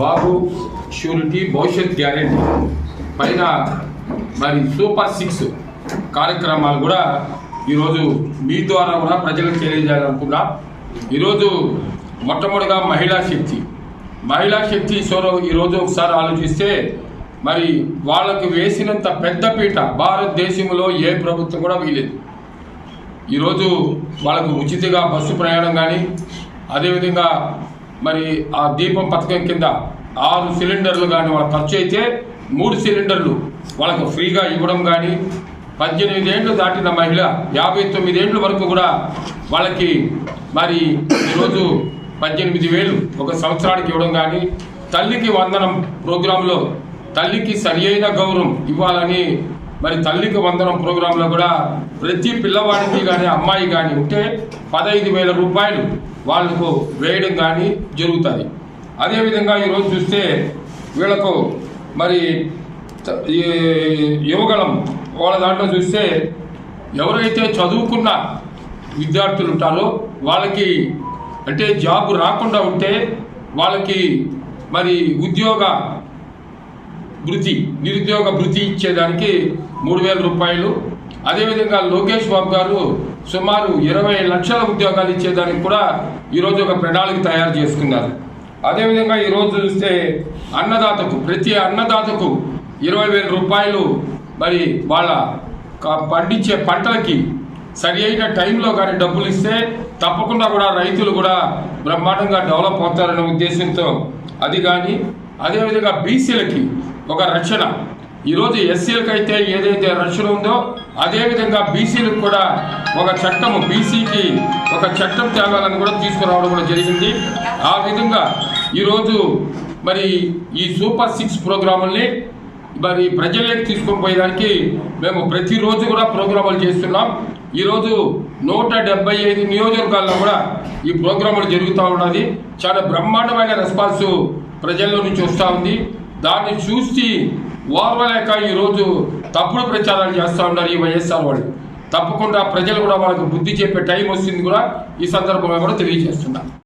బాబు surety భవిష్యత్ guarantee. పైన మరి సూపర్ సిక్స్ కార్యక్రమాలు కూడా ఈరోజు మీ ద్వారా కూడా ప్రజలకు తెలియజేయాలనుకున్నా ఈరోజు మొట్టమొదటిగా మహిళా శక్తి. మహిళా శక్తి స్వరం ఈరోజు ఒకసారి ఆలోచిస్తే మరి వాళ్ళకు వేసినంత పెద్దపీట భారతదేశంలో ఏ ప్రభుత్వం కూడా వీలేదు ఈరోజు వాళ్ళకు ఉచితంగా బస్సు ప్రయాణం కానీ అదేవిధంగా మరి ఆ దీపం పథకం కింద ఆరు సిలిండర్లు కానీ వాళ్ళ ఖర్చు అయితే మూడు సిలిండర్లు వాళ్ళకు ఫ్రీగా ఇవ్వడం కానీ పద్దెనిమిది ఏళ్ళు దాటిన మహిళ యాభై తొమ్మిది ఏళ్ళు వరకు కూడా వాళ్ళకి మరి ఈరోజు పద్దెనిమిది వేలు ఒక సంవత్సరానికి ఇవ్వడం కానీ తల్లికి వందనం ప్రోగ్రాంలో తల్లికి సరి అయిన గౌరవం ఇవ్వాలని మరి తల్లికి వందనం ప్రోగ్రాంలో కూడా ప్రతి పిల్లవాడికి కానీ అమ్మాయి కానీ ఉంటే పదహైదు వేల రూపాయలు వాళ్ళకు వేయడం కానీ జరుగుతుంది. అదేవిధంగా ఈరోజు చూస్తే వీళ్ళకు మరి ఈ యువగలం వాళ్ళ దాంట్లో చూస్తే ఎవరైతే చదువుకున్న విద్యార్థులు ఉంటారో వాళ్ళకి అంటే జాబ్ రాకుండా ఉంటే వాళ్ళకి మరి ఉద్యోగ భృతి నిరుద్యోగ భృతి ఇచ్చేదానికి మూడు వేల రూపాయలు. అదేవిధంగా లోకేష్ బాబు గారు సుమారు ఇరవై లక్షల ఉద్యోగాలు ఇచ్చేదానికి కూడా ఈరోజు ఒక ప్రణాళిక తయారు చేసుకున్నారు. అదేవిధంగా ఈరోజు చూస్తే అన్నదాతకు ప్రతి అన్నదాతకు ఇరవై వేల రూపాయలు మరి వాళ్ళ పండించే పంటలకి సరి అయిన టైంలో కానీ డబ్బులు ఇస్తే తప్పకుండా కూడా రైతులు కూడా బ్రహ్మాండంగా డెవలప్ అవుతారనే ఉద్దేశంతో అది కానీ అదేవిధంగా బీసీలకి ఒక రక్షణ ఈరోజు ఎస్సీలకు అయితే ఏదైతే రక్షణ ఉందో అదేవిధంగా బీసీలకు కూడా ఒక చట్టము బీసీకి ఒక చట్టం తేవాలని కూడా తీసుకురావడం కూడా జరిగింది. ఆ విధంగా ఈరోజు మరి ఈ సూపర్ సిక్స్ ప్రోగ్రాముల్ని మరి ప్రజలకు తీసుకొని పోయేదానికి మేము ప్రతిరోజు కూడా ప్రోగ్రాములు చేస్తున్నాం. ఈరోజు నూట డెబ్బై ఐదు నియోజకవర్గాల్లో కూడా ఈ ప్రోగ్రాములు జరుగుతూ ఉన్నది. చాలా బ్రహ్మాండమైన రెస్పాన్స్ ప్రజల్లో నుంచి వస్తూ ఉంది. దాన్ని చూసి ఓర్వలేక ఈరోజు తప్పుడు ప్రచారాలు చేస్తూ ఉన్నారు ఈ వైఎస్ఆర్ వాళ్ళు. తప్పకుండా ప్రజలు కూడా వాళ్ళకు బుద్ధి చెప్పే టైం వస్తుంది కూడా ఈ సందర్భంగా కూడా తెలియజేస్తున్నారు